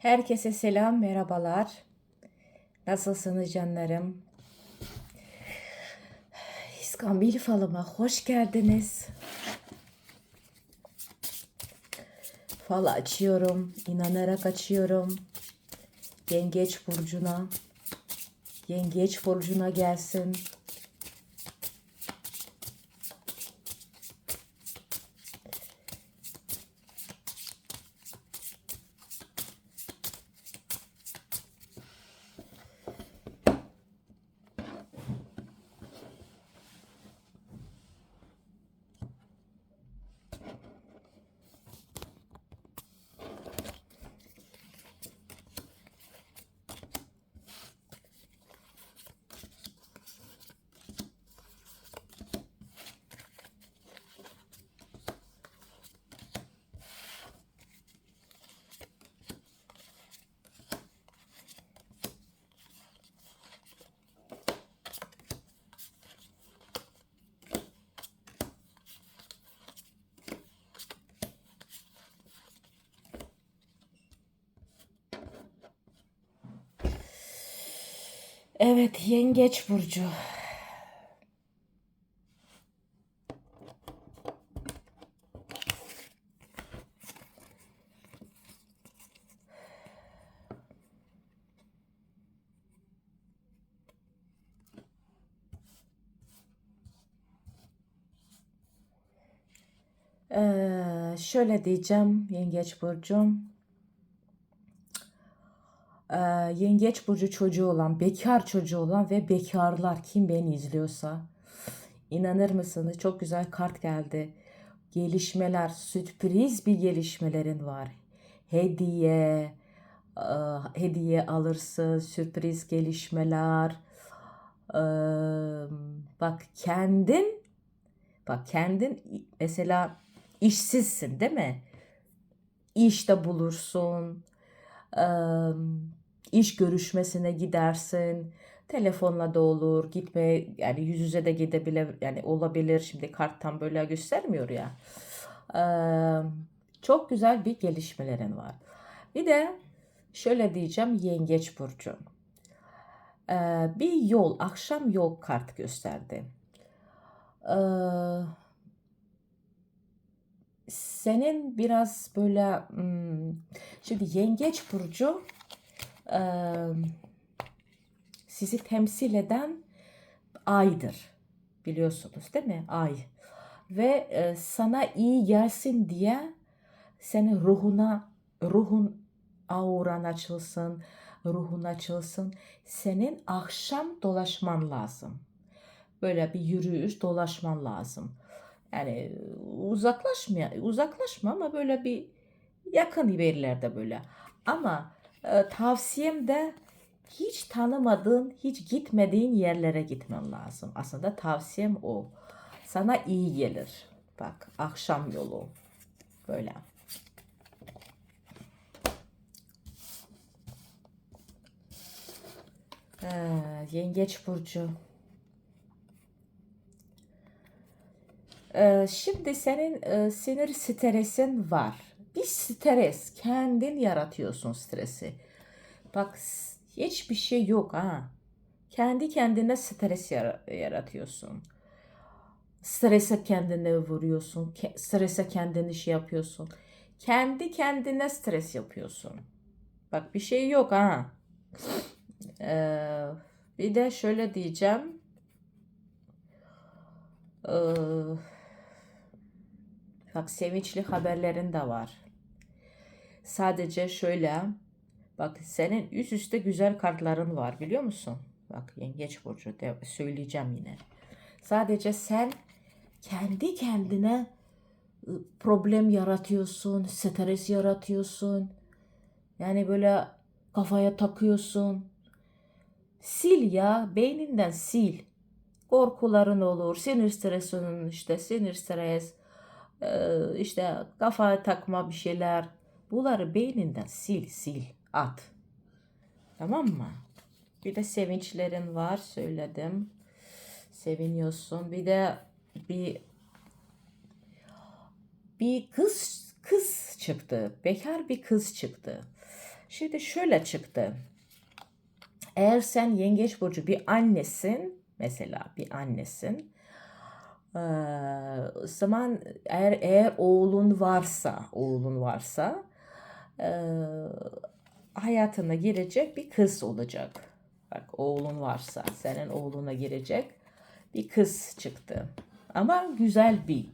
Herkese selam, merhabalar. Nasılsınız canlarım? İskambil falıma hoş geldiniz. Fal açıyorum, inanarak açıyorum. Yengeç burcuna. Yengeç burcuna gelsin. Evet, Yengeç burcu. Ee, şöyle diyeceğim Yengeç burcum. Ee, yengeç burcu çocuğu olan, bekar çocuğu olan ve bekarlar kim beni izliyorsa inanır mısınız? Çok güzel kart geldi. Gelişmeler, sürpriz bir gelişmelerin var. Hediye, e, hediye alırsın, sürpriz gelişmeler. Ee, bak kendin, bak kendin mesela işsizsin değil mi? İşte bulursun. Eee, iş görüşmesine gidersin. Telefonla da olur. Gitme yani yüz yüze de gidebilir yani olabilir. Şimdi karttan böyle göstermiyor ya. Eee, çok güzel bir gelişmelerin var. Bir de şöyle diyeceğim Yengeç burcu. Eee, bir yol, akşam yol kart gösterdi. Eee, senin biraz böyle hmm, şimdi Yengeç burcu sizi temsil eden aydır. Biliyorsunuz değil mi? Ay. Ve sana iyi gelsin diye senin ruhuna, ruhun auran açılsın, ruhun açılsın. Senin akşam dolaşman lazım. Böyle bir yürüyüş dolaşman lazım. Yani uzaklaşma, uzaklaşma ama böyle bir yakın yerlerde böyle. Ama e, tavsiyem de hiç tanımadığın, hiç gitmediğin yerlere gitmen lazım. Aslında tavsiyem o. Sana iyi gelir. Bak akşam yolu. Böyle. Ee, Yengeç burcu. Ee, şimdi senin e, sinir stresin var. Bir stres. Kendin yaratıyorsun stresi. Bak hiçbir şey yok ha. Kendi kendine stres yara- yaratıyorsun. Strese kendine vuruyorsun. Strese kendini şey yapıyorsun. Kendi kendine stres yapıyorsun. Bak bir şey yok ha. Ee, bir de şöyle diyeceğim. Ee, bak sevinçli haberlerin de var. Sadece şöyle. Bak senin üst üste güzel kartların var biliyor musun? Bak Yengeç Burcu de, söyleyeceğim yine. Sadece sen kendi kendine ı, problem yaratıyorsun, stres yaratıyorsun. Yani böyle kafaya takıyorsun. Sil ya, beyninden sil. Korkuların olur, sinir stresin işte sinir stres, işte kafaya takma bir şeyler. Bunları beyninden sil, sil, at. Tamam mı? Bir de sevinçlerin var söyledim. Seviniyorsun. Bir de bir bir kız kız çıktı. Bekar bir kız çıktı. Şimdi şöyle çıktı. Eğer sen yengeç burcu bir annesin, mesela bir annesin. Eee, o zaman eğer eğer oğlun varsa, oğlun varsa eee, hayatına girecek bir kız olacak. Bak oğlun varsa senin oğluna girecek bir kız çıktı. Ama güzel bir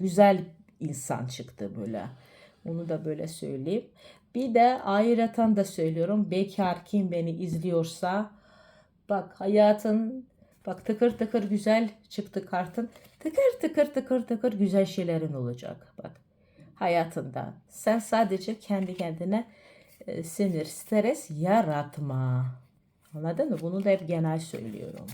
güzel insan çıktı böyle. Onu da böyle söyleyeyim. Bir de ayrıca da söylüyorum. Bekar kim beni izliyorsa bak hayatın bak tıkır tıkır güzel çıktı kartın. Tıkır tıkır tıkır tıkır güzel şeylerin olacak. Bak hayatında. Sen sadece kendi kendine e, sinir, stres yaratma. Anladın mı? Bunu da hep genel söylüyorum.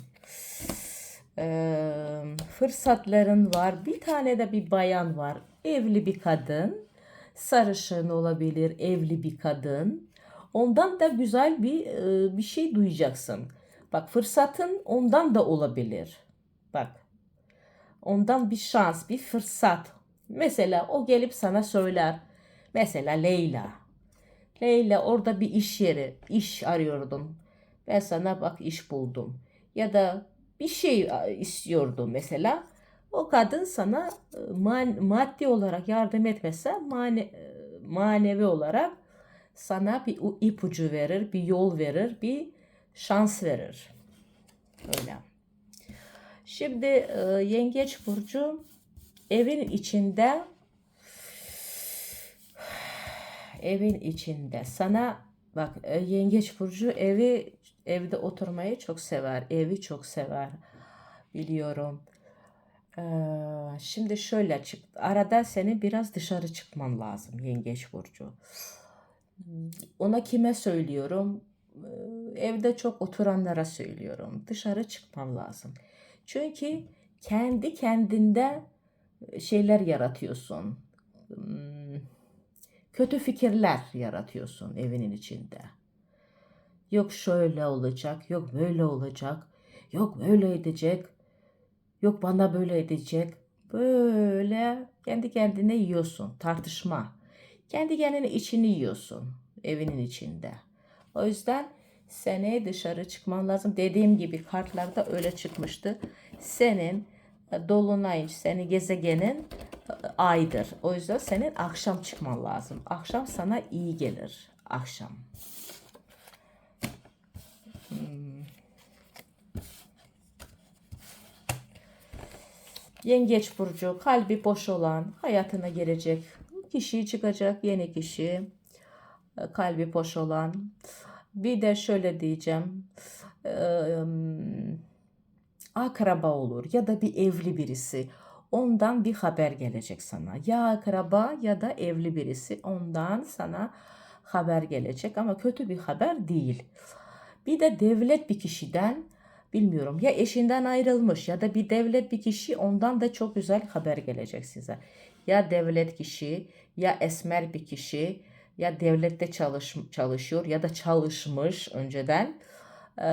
Eee, fırsatların var. Bir tane de bir bayan var. Evli bir kadın. Sarışın olabilir, evli bir kadın. Ondan da güzel bir e, bir şey duyacaksın. Bak fırsatın ondan da olabilir. Bak ondan bir şans, bir fırsat. Mesela o gelip sana söyler. Mesela Leyla. Leyla orada bir iş yeri, iş arıyordum. Ben sana bak iş buldum. Ya da bir şey istiyordum mesela. O kadın sana e, man- maddi olarak yardım etmese mane, e, manevi olarak sana bir ipucu verir, bir yol verir, bir şans verir. Öyle. Şimdi e, Yengeç Burcu evin içinde evin içinde sana bak e, Yengeç Burcu evi evde oturmayı çok sever. Evi çok sever. Biliyorum. Ee, şimdi şöyle çık. Arada senin biraz dışarı çıkman lazım Yengeç Burcu. Ona kime söylüyorum? Ee, Evde çok oturanlara söylüyorum. Dışarı çıkman lazım. Çünkü kendi kendinde şeyler yaratıyorsun. Hmm, Kötü fikirler yaratıyorsun evinin içinde. Yok şöyle olacak, yok böyle olacak, yok böyle edecek, yok bana böyle edecek. Böyle kendi kendine yiyorsun, tartışma. Kendi kendine içini yiyorsun evinin içinde. O yüzden sene dışarı çıkman lazım. Dediğim gibi kartlarda öyle çıkmıştı. Senin e, dolunay, senin gezegenin e, aydır. O yüzden senin akşam çıkman lazım. Akşam sana iyi gelir. Akşam. Yengeç burcu kalbi boş olan hayatına girecek kişi çıkacak yeni kişi e, kalbi boş olan bir de şöyle diyeceğim e, akraba olur ya da bir evli birisi ondan bir haber gelecek sana ya akraba ya da evli birisi ondan sana haber gelecek ama kötü bir haber değil. Bir de devlet bir kişiden bilmiyorum ya eşinden ayrılmış ya da bir devlet bir kişi ondan da çok güzel haber gelecek size. Ya devlet kişi ya esmer bir kişi ya devlette çalış, çalışıyor ya da çalışmış önceden Ee,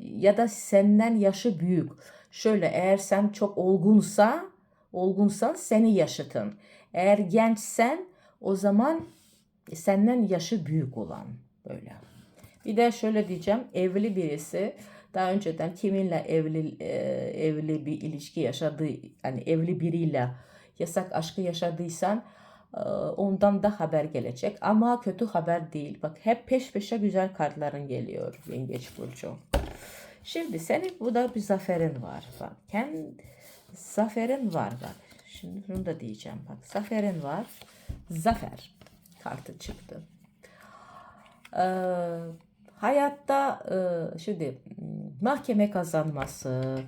ya da senden yaşı büyük. Şöyle eğer sen çok olgunsa olgunsan seni yaşıtın. Eğer gençsen o zaman senden yaşı büyük olan böyle. Bir de şöyle diyeceğim. Evli birisi daha önceden kiminle evli e, evli bir ilişki yaşadığı hani evli biriyle yasak aşkı yaşadıysan e, ondan da haber gelecek. Ama kötü haber değil. Bak hep peş peşe güzel kartların geliyor Yengeç Burcu. Şimdi senin bu da bir zaferin var. Bak kendi zaferin var bak. Şimdi bunu da diyeceğim. Bak zaferin var. Zafer kartı çıktı. Ee, hayatta e, şimdi mahkeme kazanması,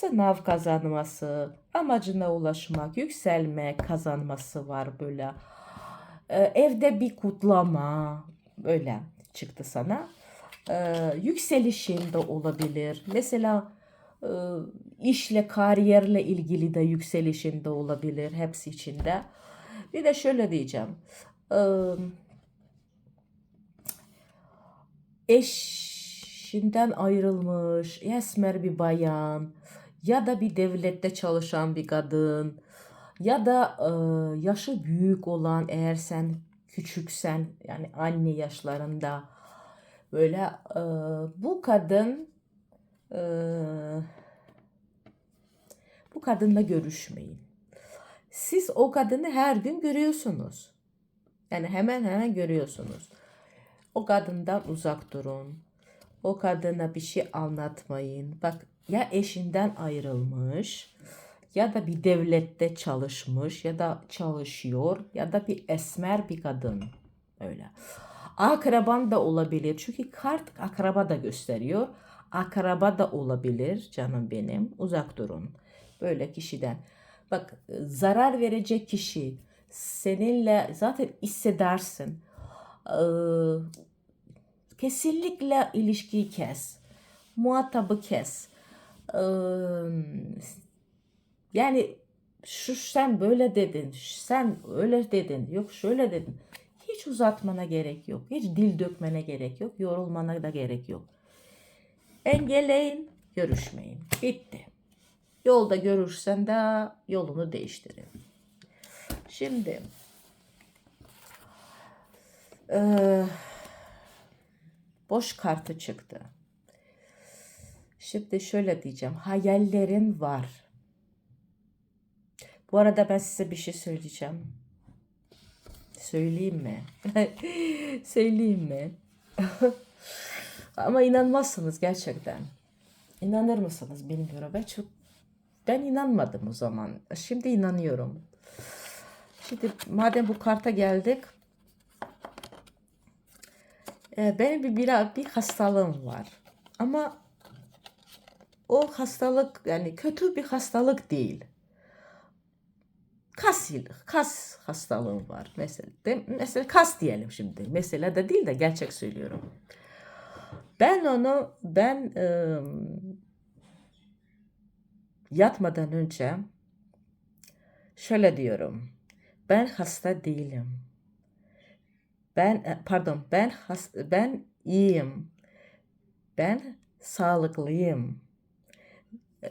sınav kazanması, amacına ulaşmak, yükselme kazanması var böyle. Ee, evde bir kutlama böyle çıktı sana. Ee, yükselişin de olabilir. Mesela e, işle, kariyerle ilgili de yükselişin de olabilir. Hepsi içinde. Bir de şöyle diyeceğim. Ee, eşinden ayrılmış esmer bir bayan ya da bir devlette çalışan bir kadın ya da e, yaşı büyük olan eğer sen küçüksen yani anne yaşlarında böyle e, bu kadın e, bu kadınla görüşmeyin. Siz o kadını her gün görüyorsunuz. Yani hemen hemen görüyorsunuz. O kadından uzak durun. O kadına bir şey anlatmayın. Bak ya eşinden ayrılmış ya da bir devlette çalışmış ya da çalışıyor ya da bir esmer bir kadın. Öyle. Akraban da olabilir. Çünkü kart akraba da gösteriyor. Akraba da olabilir canım benim. Uzak durun. Böyle kişiden. Bak zarar verecek kişi seninle zaten hissedersin. Ee, kesinlikle ilişkiyi kes. Muhatabı kes. Yani şu sen böyle dedin, sen öyle dedin, yok şöyle dedin. Hiç uzatmana gerek yok. Hiç dil dökmene gerek yok. Yorulmana da gerek yok. Engelleyin, görüşmeyin. Bitti. Yolda görürsen de yolunu değiştirin. Şimdi eee, boş kartı çıktı. Şimdi şöyle diyeceğim. Hayallerin var. Bu arada ben size bir şey söyleyeceğim. Söyleyeyim mi? Söyleyeyim mi? Ama inanmazsınız gerçekten. İnanır mısınız bilmiyorum. Ben çok ben inanmadım o zaman. Şimdi inanıyorum. Şimdi madem bu karta geldik. e, Benim bir, bir, bir hastalığım var. Ama o hastalık yani kötü bir hastalık değil. Kas, kas hastalığım var mesela. De, mesela kas diyelim şimdi. Mesela da değil de gerçek söylüyorum. Ben onu ben ıı, yatmadan önce şöyle diyorum. Ben hasta değilim. Ben e, pardon ben has, ben iyiyim. Ben sağlıklıyım.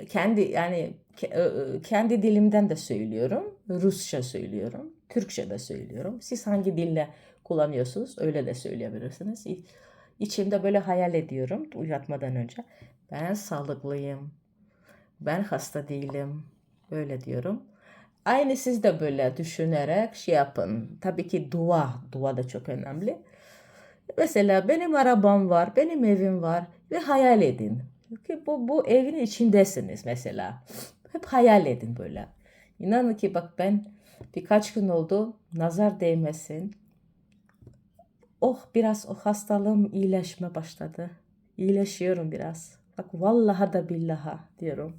Kendi yani ke- e, kendi dilimden de söylüyorum. Rusça söylüyorum. Türkçe de söylüyorum. Siz hangi dille kullanıyorsunuz öyle de söyleyebilirsiniz. İçimde böyle hayal ediyorum uyatmadan önce. Ben sağlıklıyım. Ben hasta değilim. Böyle diyorum. Aynı siz de böyle düşünerek şey yapın. Tabii ki dua. Dua da çok önemli. Mesela benim arabam var, benim evim var ve hayal edin. Ki bu, bu evin içindesiniz mesela. Hep hayal edin böyle. İnanın ki bak ben birkaç gün oldu nazar değmesin. Oh biraz o hastalığım iyileşme başladı. İyileşiyorum biraz. Bak vallaha da billaha diyorum.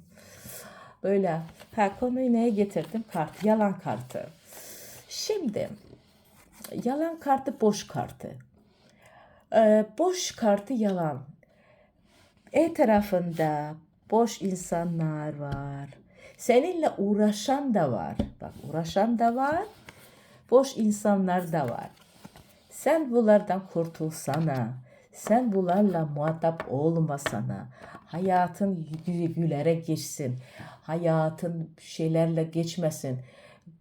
Böyle. Ha konuyu neye getirdim? Kart. Yalan kartı. Şimdi yalan kartı boş kartı. Ee, boş kartı yalan. E tarafında boş insanlar var. Seninle uğraşan da var. Bak uğraşan da var. Boş insanlar da var. Sen bunlardan kurtulsana. Sen bunlarla muhatap olmasana. Hayatın gü- gülerek geçsin. Hayatın şeylerle geçmesin.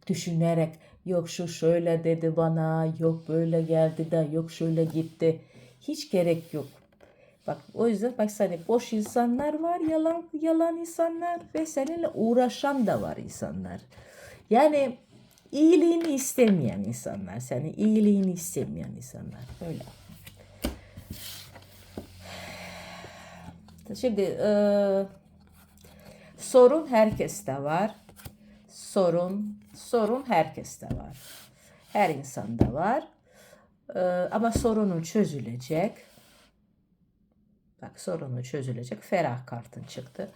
Düşünerek yok şu şöyle dedi bana, yok böyle geldi de, yok şöyle gitti. Hiç gerek yok. Bak o yüzden bak hani boş insanlar var, yalan yalan insanlar ve seninle uğraşan da var insanlar. Yani iyiliğini istemeyen insanlar, senin iyiliğini istemeyen insanlar. Böyle. Şimdi e, sorun herkeste var. Sorun, sorun herkeste var. Her insanda var. E, ama sorunun çözülecek. Bak sorunu çözülecek. Ferah kartın çıktı.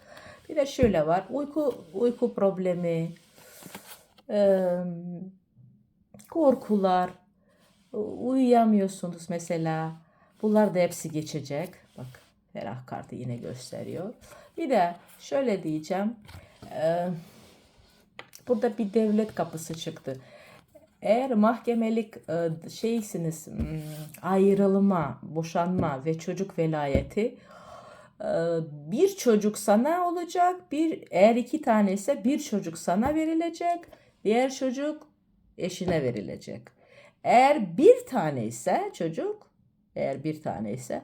Bir de şöyle var. Uyku uyku problemi, korkular, uyuyamıyorsunuz mesela. Bunlar da hepsi geçecek. Bak ferah kartı yine gösteriyor. Bir de şöyle diyeceğim. burada bir devlet kapısı çıktı. Eğer mahkemelik e, şeysiniz hmm, ayrılma, boşanma ve çocuk velayeti e, bir çocuk sana olacak. Bir eğer iki tane ise bir çocuk sana verilecek. Diğer çocuk eşine verilecek. Eğer bir tane ise çocuk, eğer bir tane ise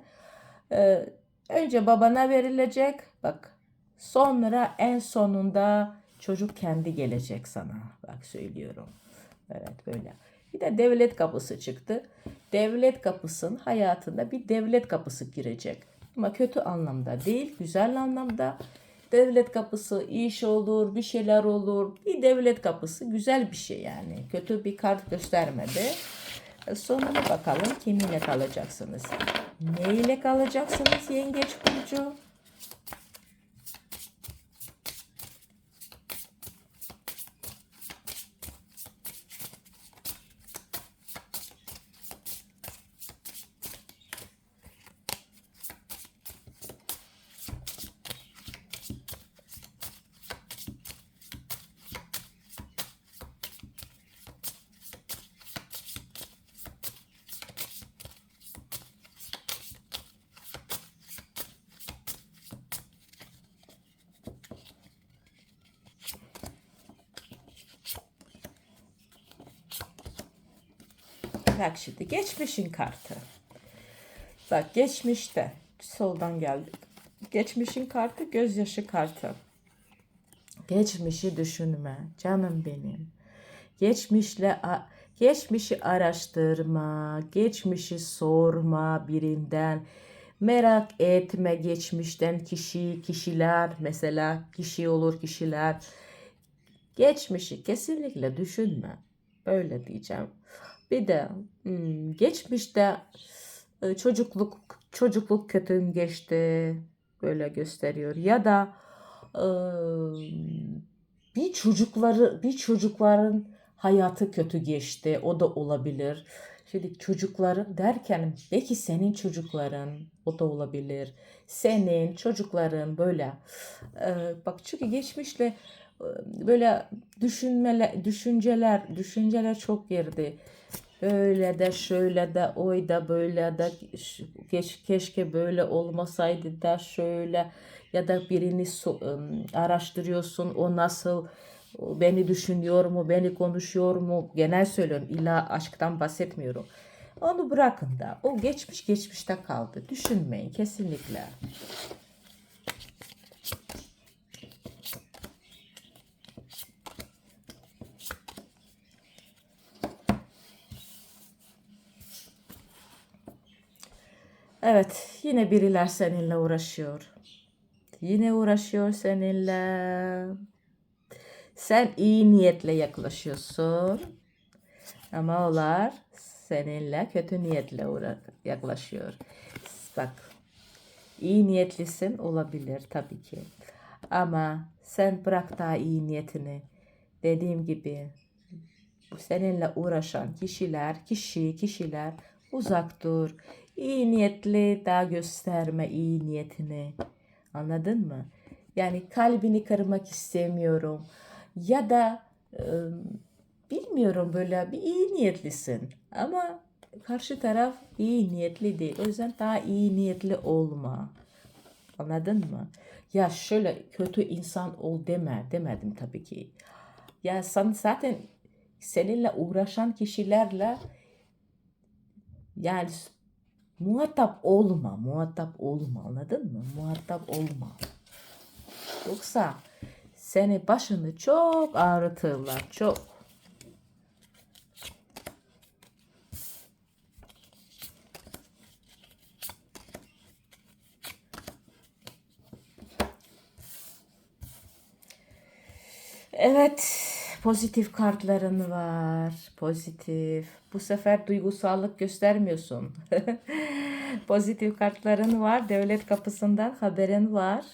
e, önce babana verilecek. Bak sonra en sonunda çocuk kendi gelecek sana. Bak söylüyorum. Evet böyle. Bir de devlet kapısı çıktı. Devlet kapısının hayatında bir devlet kapısı girecek. Ama kötü anlamda değil, güzel anlamda. Devlet kapısı iş olur, bir şeyler olur. Bir devlet kapısı güzel bir şey yani. Kötü bir kart göstermedi. E, Sonuna bakalım kiminle kalacaksınız? Neyle kalacaksınız Yengeç Burcu? Bak şimdi geçmişin kartı. Bak geçmişte soldan geldik. Geçmişin kartı gözyaşı kartı. Geçmişi düşünme canım benim. Geçmişle geçmişi araştırma, geçmişi sorma birinden. Merak etme geçmişten kişi, kişiler mesela kişi olur kişiler. Geçmişi kesinlikle düşünme. Öyle diyeceğim. Bir de hmm, geçmişte e, çocukluk çocukluk kötü geçti böyle gösteriyor ya da e, bir çocukları bir çocukların hayatı kötü geçti o da olabilir. Şimdi çocukların derken belki senin çocukların o da olabilir. Senin çocukların böyle e, bak çünkü geçmişle böyle düşünmeler düşünceler düşünceler çok girdi. Öyle de şöyle de oy da böyle de keş, keşke böyle olmasaydı da şöyle ya da birini so- araştırıyorsun o nasıl beni düşünüyor mu beni konuşuyor mu genel söylüyorum illa aşktan bahsetmiyorum. Onu bırakın da o geçmiş geçmişte kaldı düşünmeyin kesinlikle. Evet yine biriler seninle uğraşıyor. Yine uğraşıyor seninle. Sen iyi niyetle yaklaşıyorsun. Ama onlar seninle kötü niyetle yaklaşıyor. Bak, iyi niyetlisin olabilir tabii ki. Ama sen bırak daha iyi niyetini. Dediğim gibi bu seninle uğraşan kişiler, kişi, kişiler uzak dur. İyi niyetli daha gösterme iyi niyetini. Anladın mı? Yani kalbini kırmak istemiyorum. Ya da e, bilmiyorum böyle bir iyi niyetlisin. Ama karşı taraf iyi niyetli değil. O yüzden daha iyi niyetli olma. Anladın mı? Ya şöyle kötü insan ol deme. Demedim tabii ki. Ya sen zaten seninle uğraşan kişilerle yani muhatap olma. Muhatap olma. Anladın mı? Muhatap olma. Yoksa seni başını çok ağrıtırlar. Çok. Evet, pozitif kartların var. Pozitif. Bu sefer duygusallık göstermiyorsun. Pozitif kartların var. Devlet kapısından haberin var.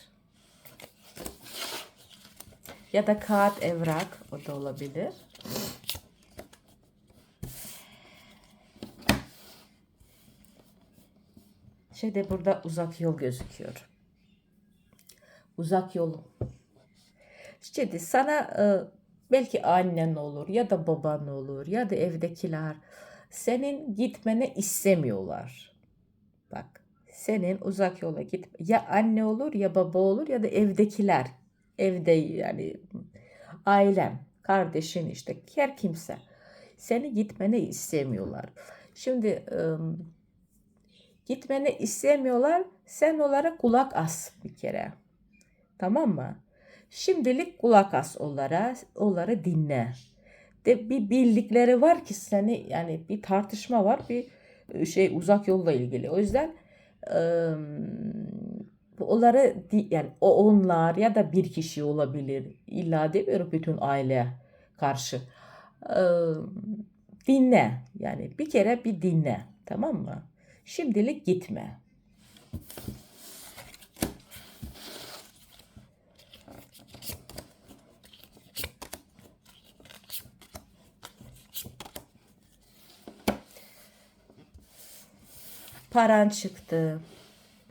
Ya da kağıt evrak o da olabilir. Şeyde burada uzak yol gözüküyor. Uzak yol. Şimdi sana e, belki annen olur ya da baban olur ya da evdekiler senin gitmeni istemiyorlar. Bak senin uzak yola git ya anne olur ya baba olur ya da evdekiler evde yani ailen kardeşin işte her kimse Seni gitmeni istemiyorlar. Şimdi ım, gitmeni istemiyorlar. Sen onlara kulak as bir kere. Tamam mı? Şimdilik kulak as onlara, onları dinle. De bir bildikleri var ki seni yani bir tartışma var, bir e, şey uzak yolla ilgili. O yüzden ım, onları yani o onlar ya da bir kişi olabilir. İlla demiyorum bütün aile karşı. Im, dinle yani bir kere bir dinle tamam mı? Şimdilik gitme. Paran çıktı.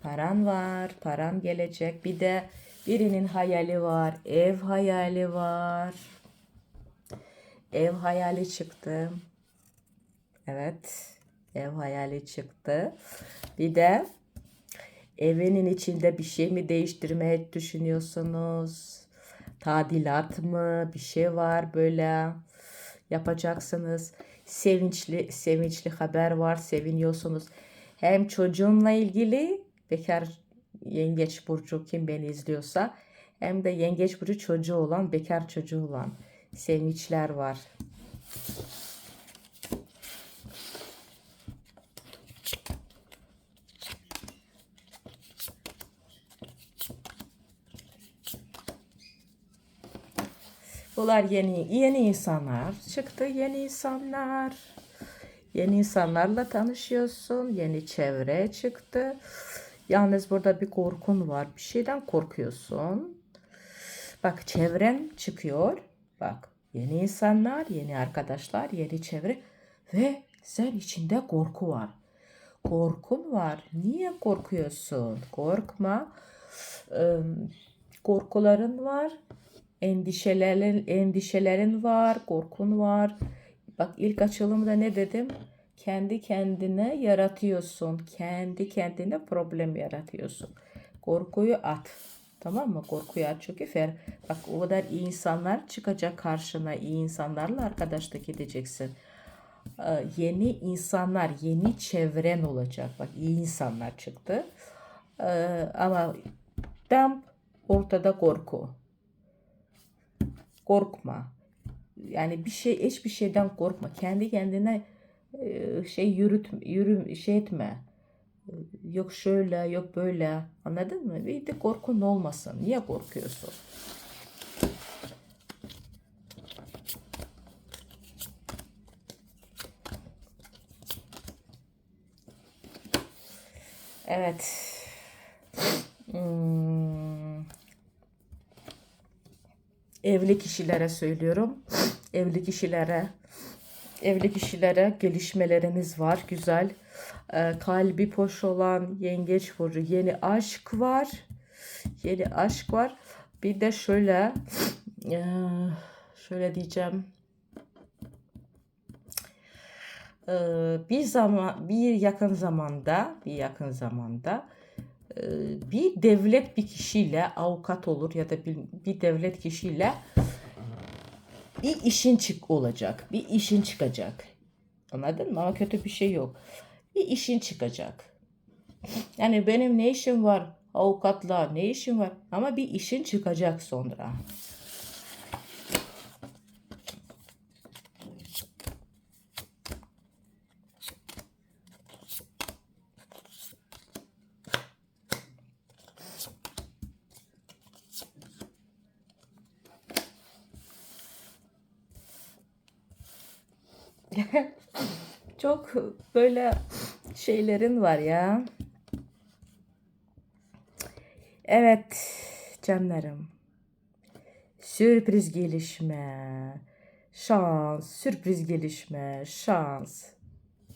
Paran var, paran gelecek. Bir de birinin hayali var, ev hayali var. Ev hayali çıktı. Evet, ev hayali çıktı. Bir de evinin içinde bir şey mi değiştirmeye düşünüyorsunuz? Tadilat mı? Bir şey var böyle yapacaksınız. Sevinçli sevinçli haber var, seviniyorsunuz. Hem çocuğunla ilgili bekar yengeç burcu kim beni izliyorsa hem de yengeç burcu çocuğu olan, bekar çocuğu olan sevinçler var. Bunlar yeni yeni insanlar çıktı. Yeni insanlar. Yeni insanlarla tanışıyorsun. Yeni çevre çıktı. Yalnız burada bir korkun var. Bir şeyden korkuyorsun. Bak çevren çıkıyor. Bak yeni insanlar, yeni arkadaşlar, yeni çevre ve sen içinde korku var. Korkun var. Niye korkuyorsun? Korkma. Korkuların var. Endişelerin, endişelerin var, korkun var. Bak ilk açılımda ne dedim? Kendi kendine yaratıyorsun. Kendi kendine problem yaratıyorsun. Korkuyu at. Tamam mı? Korkuyu at. Çünkü fer, bak o kadar iyi insanlar çıkacak karşına. iyi insanlarla arkadaşlık edeceksin. Ee, yeni insanlar, yeni çevren olacak. Bak iyi insanlar çıktı. Ee, ama tam ortada korku korkma. Yani bir şey hiçbir şeyden korkma. Kendi kendine e, şey yürüt yürü şey etme. E, Yok şöyle, yok böyle. Anladın mı? Bir de korkun olmasın. Niye korkuyorsun? Evet. Hmm. Evli kişilere söylüyorum. Evli kişilere evli kişilere gelişmeleriniz var. Güzel. Ee, kalbi boş olan yengeç burcu yeni aşk var. Yeni aşk var. Bir de şöyle eee, şöyle diyeceğim. Ee, bir zaman bir yakın zamanda bir yakın zamanda e, bir devlet bir kişiyle avukat olur ya da bir, bir devlet kişiyle bir işin çık olacak. Bir işin çıkacak. Anladın mı? Ama kötü bir şey yok. Bir işin çıkacak. Yani benim ne işim var avukatla ne işim var ama bir işin çıkacak sonra. Çok böyle şeylerin var ya. Evet canlarım. Sürpriz gelişme. Şans, sürpriz gelişme, şans.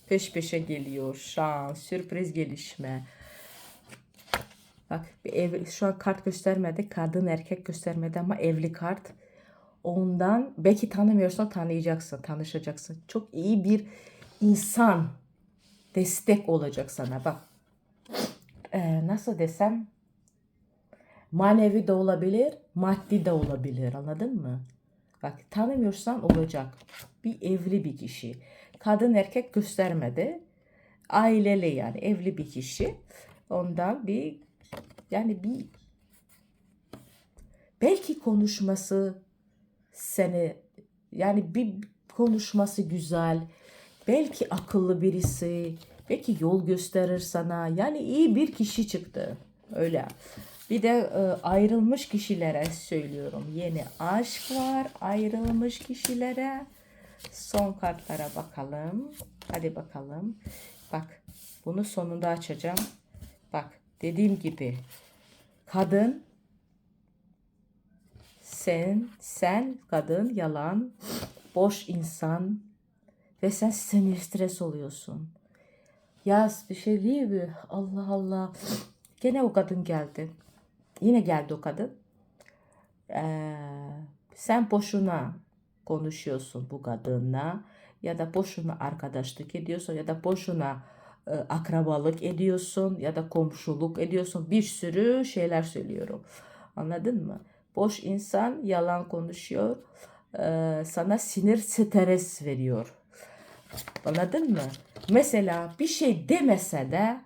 Peş peşe geliyor. Şans, sürpriz gelişme. Bak bir ev, şu an kart göstermedi. Kadın erkek göstermedi ama evli kart. Ondan belki tanımıyorsan tanıyacaksın, tanışacaksın. Çok iyi bir insan destek olacak sana. Bak Ee, nasıl desem manevi de olabilir, maddi de olabilir. Anladın mı? Bak tanımıyorsan olacak. Bir evli bir kişi. Kadın erkek göstermedi. Aileli yani evli bir kişi. Ondan bir yani bir belki konuşması seni yani bir konuşması güzel. Belki akıllı birisi. Belki yol gösterir sana. Yani iyi bir kişi çıktı. Öyle. Bir de e, ayrılmış kişilere söylüyorum. Yeni aşk var ayrılmış kişilere. Son kartlara bakalım. Hadi bakalım. Bak bunu sonunda açacağım. Bak dediğim gibi kadın sen sen kadın yalan boş insan ve sen sinir stres oluyorsun. Ya bir şey değil mi? Allah Allah. Gene o kadın geldi. Yine geldi o kadın. Ee, sen boşuna konuşuyorsun bu kadınla ya da boşuna arkadaşlık ediyorsun ya da boşuna e, akrabalık ediyorsun ya da komşuluk ediyorsun. Bir sürü şeyler söylüyorum. Anladın mı? Boş insan yalan konuşuyor. Ee, sana sinir stres veriyor. Anladın mı? Mesela bir şey demese de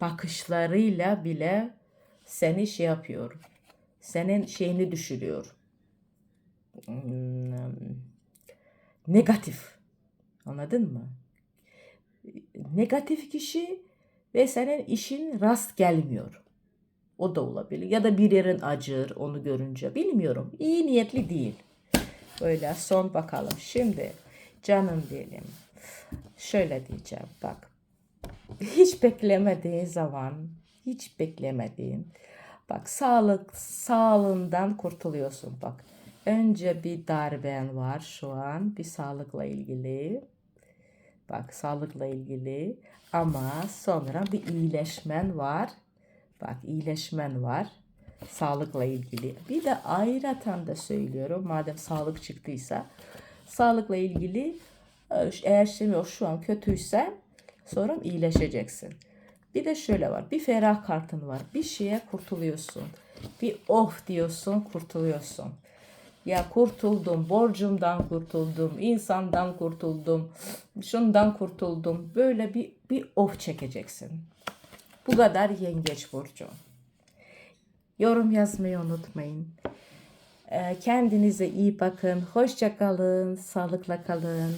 bakışlarıyla bile seni şey yapıyor. Senin şeyini düşürüyor. Hmm, Negatif. Anladın mı? Negatif kişi ve senin işin rast gelmiyor. O da olabilir. Ya da bir yerin acır onu görünce. Bilmiyorum. İyi niyetli değil. Böyle son bakalım. Şimdi canım diyelim. Şöyle diyeceğim. Bak. Hiç beklemediğin zaman, hiç beklemediğin. Bak sağlık, sağlığından kurtuluyorsun. Bak. Önce bir darben var şu an. Bir sağlıkla ilgili. Bak sağlıkla ilgili. Ama sonra bir iyileşmen var. Bak iyileşmen var. Sağlıkla ilgili. Bir de ayrıca da söylüyorum. Madem sağlık çıktıysa. Sağlıkla ilgili e, eğer şimdi şu an kötüyse sonra iyileşeceksin. Bir de şöyle var. Bir ferah kartın var. Bir şeye kurtuluyorsun. Bir of diyorsun kurtuluyorsun. Ya kurtuldum, borcumdan kurtuldum, insandan kurtuldum, şundan kurtuldum. Böyle bir, bir of çekeceksin. Bu kadar yengeç burcu. Yorum yazmayı unutmayın. Ee, Kendinize iyi bakın. Hoşça kalın. Sağlıkla kalın.